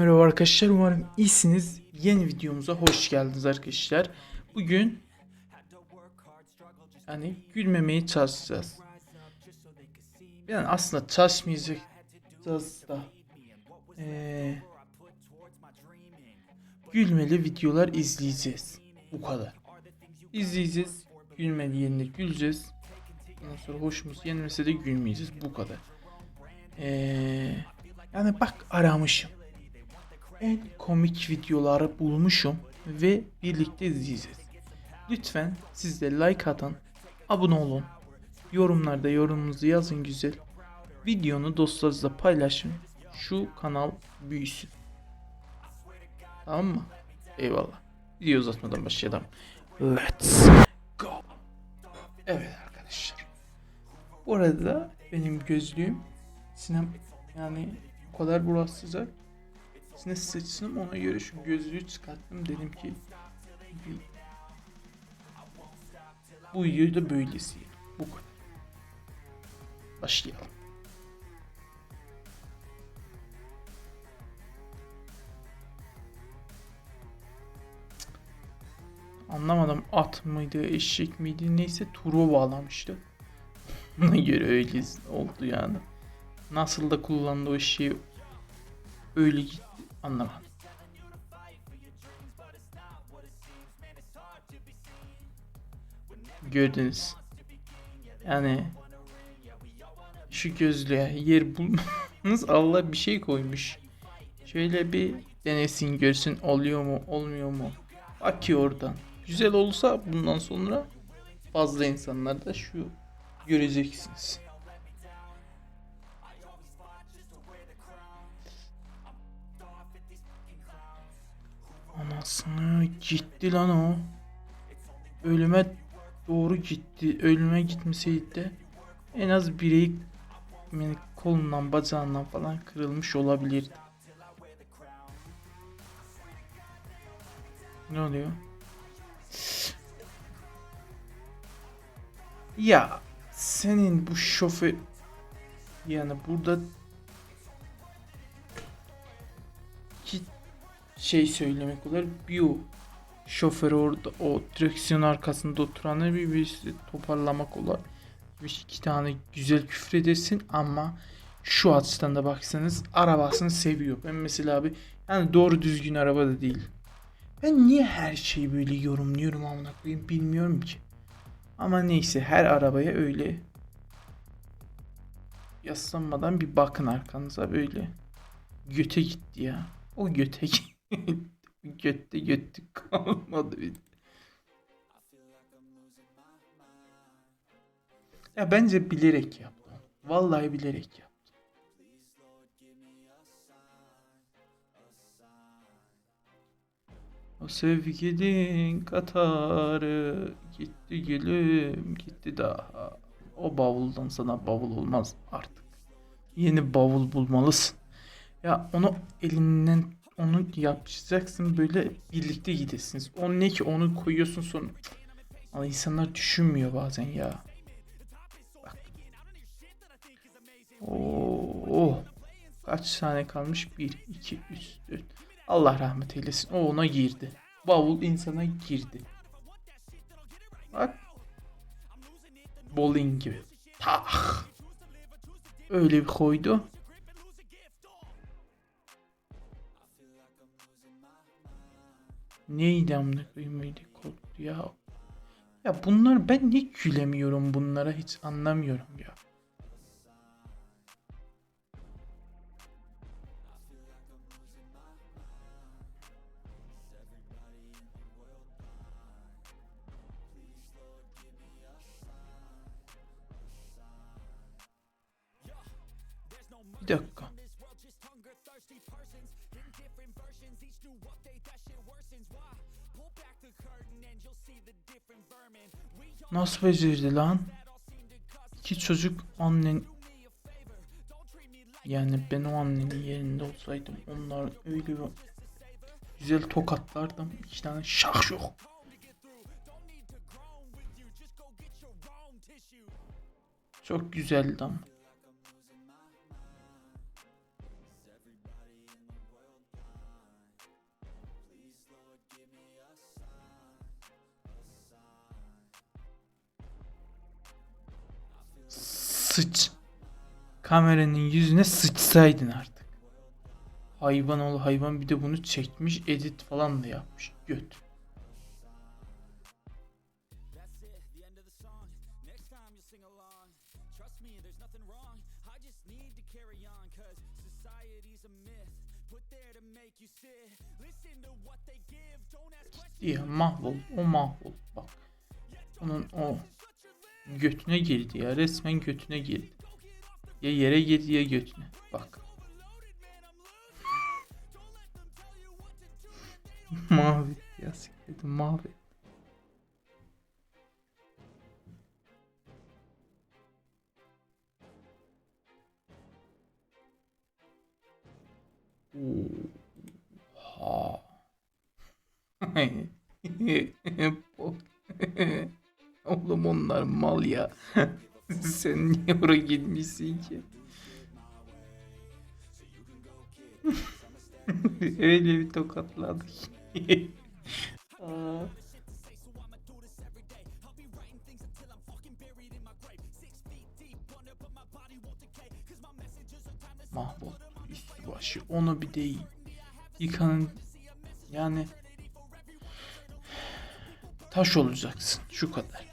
merhaba arkadaşlar. Umarım iyisiniz. Yeni videomuza hoş geldiniz arkadaşlar. Bugün yani gülmemeye çalışacağız. Yani aslında çalışmayacağız da eee, gülmeli videolar izleyeceğiz. Bu kadar. İzleyeceğiz. Gülmeli yerine güleceğiz. Ondan sonra hoşumuz yenmese de gülmeyeceğiz. Bu kadar. Eee yani bak aramışım. En komik videoları bulmuşum ve birlikte izleyeceğiz. Lütfen siz de like atın, abone olun. Yorumlarda yorumunuzu yazın güzel. Videonu dostlarınızla paylaşın. Şu kanal büyüsün. Tamam mı? Eyvallah. Video uzatmadan başlayalım. Let's go. Evet arkadaşlar. Bu arada benim gözlüğüm sinem yani o kadar burası sıcak. Sine sıçsın ona göre şu gözlüğü çıkarttım dedim ki bu videoyu da böylesi bu kadar. Başlayalım. Anlamadım at mıydı eşek miydi neyse turu bağlamıştı. Ona göre öyle oldu yani. Nasıl da kullandı o şeyi öyle gitti anlamadım. Gördünüz. Yani şu gözlüğe yer bulmanız Allah bir şey koymuş. Şöyle bir denesin görsün oluyor mu olmuyor mu. Bakıyor oradan. Güzel olursa bundan sonra fazla insanlar da şu göreceksiniz. Anasını gitti lan o. Ölüme doğru gitti. Ölüme gitmeseydi de en az bireyi yani kolundan bacağından falan kırılmış olabilirdi. Ne oluyor? Ya senin bu şoför yani burada şey söylemek olur. Bir o şoför orada o direksiyon arkasında oturanı bir birisi toparlamak olur. Bir iki tane güzel küfür edersin ama şu açıdan da baksanız arabasını seviyor. Ben mesela abi yani doğru düzgün araba da değil. Ben niye her şeyi böyle yorumluyorum amına koyayım bilmiyorum ki. Ama neyse her arabaya öyle yaslanmadan bir bakın arkanıza böyle. Göte gitti ya. O göte gitti. Götte göttük kalmadı. Ya bence bilerek yaptı. Vallahi bilerek yaptı. O sevgilin Katar'ı gitti gülüm gitti daha. O bavuldan sana bavul olmaz artık. Yeni bavul bulmalısın. Ya onu elinden onu yapacaksın böyle birlikte gidesiniz. O ne ki onu koyuyorsun sonra. Ama insanlar düşünmüyor bazen ya. Bak. Oo, oh. Kaç tane kalmış? 1, 2, 3, 4. Allah rahmet eylesin. O ona girdi. Bavul insana girdi. Bak. Bowling gibi. Tah. Öyle bir koydu. Neydi amına koyayım öyle ya. Ya bunlar ben niye gülemiyorum bunlara hiç anlamıyorum ya. Bir dakika. Nasıl becerdi lan? İki çocuk annen yani ben o annenin yerinde olsaydım onlar öyle bir güzel tokatlardım. İki tane şak yok. Çok güzeldi ama. Sıç. Kameranın yüzüne sıçsaydın artık. Hayvan ol hayvan bir de bunu çekmiş edit falan da yapmış. Göt. Diye mahvol. O mahvol. Bak. Onun o götüne girdi ya. Resmen götüne girdi. Ya yere girdi ya götüne. Bak. Mavi. Ya sikledim mavi. Oha. Oğlum onlar mal ya. Sen niye oraya gitmişsin ki? Öyle bir tokatladık. Aa. Mahvol üstü başı onu bir değil. Yıkanın yani taş olacaksın şu kadar.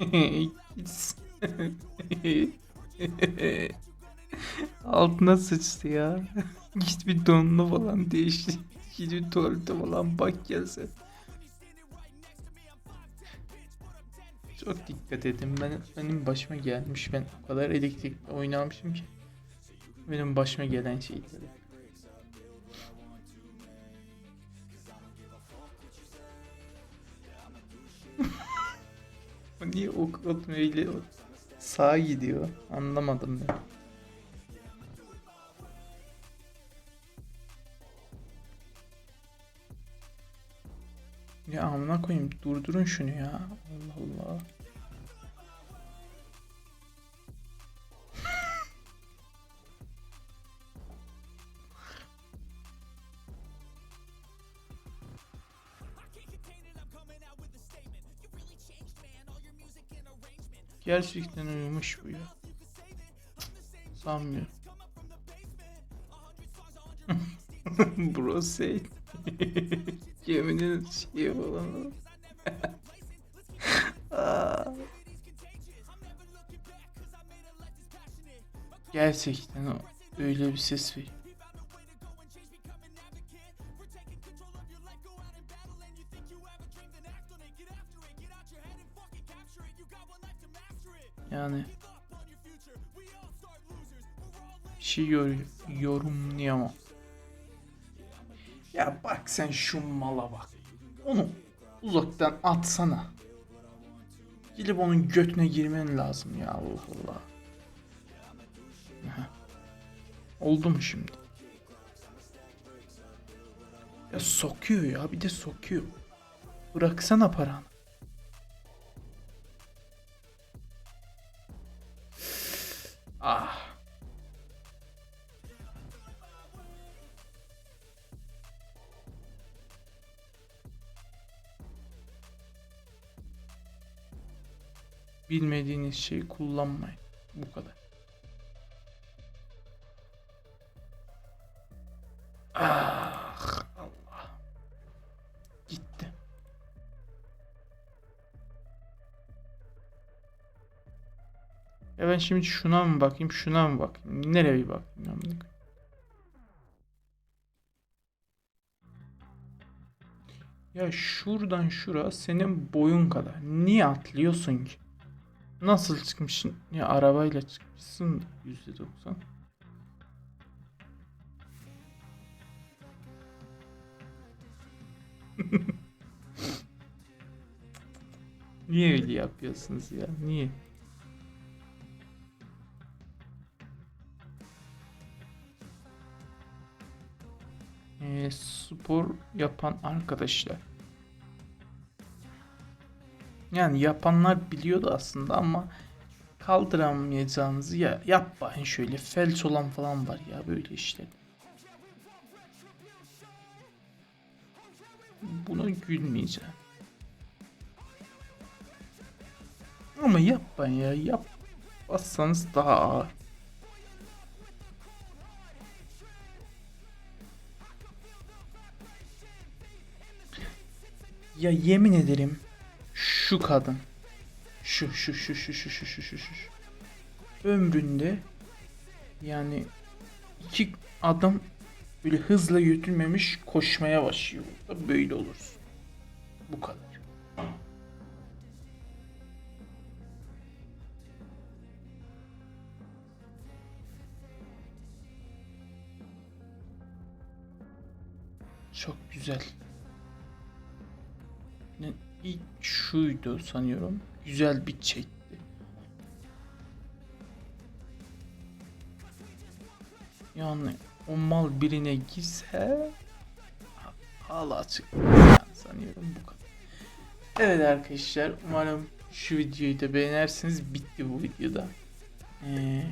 Altına sıçtı ya. Git bir donunu falan değiştir. Git bir tuvalete falan bak gelse. Çok dikkat edin. Ben, benim başıma gelmiş. Ben o kadar elektrik oynamışım ki. Benim başıma gelen şeyleri. Niye ok atmıyor o- sağa gidiyor? Anlamadım ben. Ya amına koyayım durdurun şunu ya. Allah Allah. Gerçekten uyumuş bu ya. Sanmıyorum. Bro say. Geminin şeyi falan. Gerçekten öyle bir ses ver. Şey yor yorumlayamam. Ya bak sen şu mala bak. Onu uzaktan atsana. Gidip onun götüne girmen lazım ya Allah Allah. Aha. Oldu mu şimdi? Ya sokuyor ya bir de sokuyor. Bıraksana paranı. Ah. Bilmediğiniz şeyi kullanmayın. Bu kadar. Ah Allah. Gitti. Ya ben şimdi şuna mı bakayım, şuna mı bakayım? Nereye bakayım? Ya şuradan şura senin boyun kadar. Niye atlıyorsun ki? Nasıl çıkmışsın? Ya arabayla çıkmışsın %90. Niye öyle yapıyorsunuz ya? Niye? Ee, spor yapan arkadaşlar. Yani yapanlar biliyordu aslında ama kaldıramayacağınızı ya yapmayın şöyle felç olan falan var ya böyle işte. buna gülmeyeceğim. Ama yapmayın ya yapmazsanız daha ağır. Ya yemin ederim şu kadın şu şu şu şu şu şu şu şu şu ömründe yani iki adam böyle hızla yürütülmemiş koşmaya başlıyor. Böyle olur. Bu kadar. Çok güzel. Ne, ilk şuydu sanıyorum. Güzel bir çekti. Yani o mal birine gitse ha- hala açık. Sanıyorum bu kadar. Evet arkadaşlar umarım şu videoyu da beğenirsiniz. Bitti bu videoda. Ee,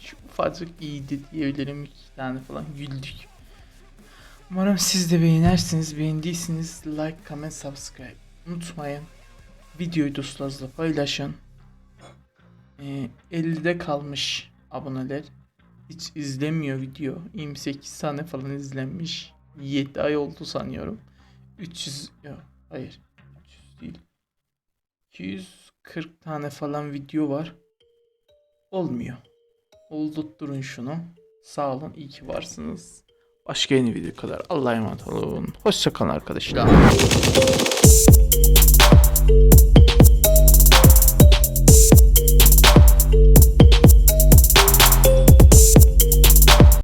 şu ufacık iyiydi diyebilirim. İki tane falan güldük. Umarım siz de beğenirsiniz. Beğendiyseniz like, comment, subscribe. Unutmayın. Videoyu dostlarınızla paylaşın. Ee, 50'de kalmış aboneler. Hiç izlemiyor video. 28 tane falan izlenmiş. 7 ay oldu sanıyorum. 300 yok hayır. 300 değil. 240 tane falan video var. Olmuyor. Oldurtturun şunu. Sağ olun iyi ki varsınız. Başka yeni video kadar Allah'a emanet olun. Hoşçakalın arkadaşlar.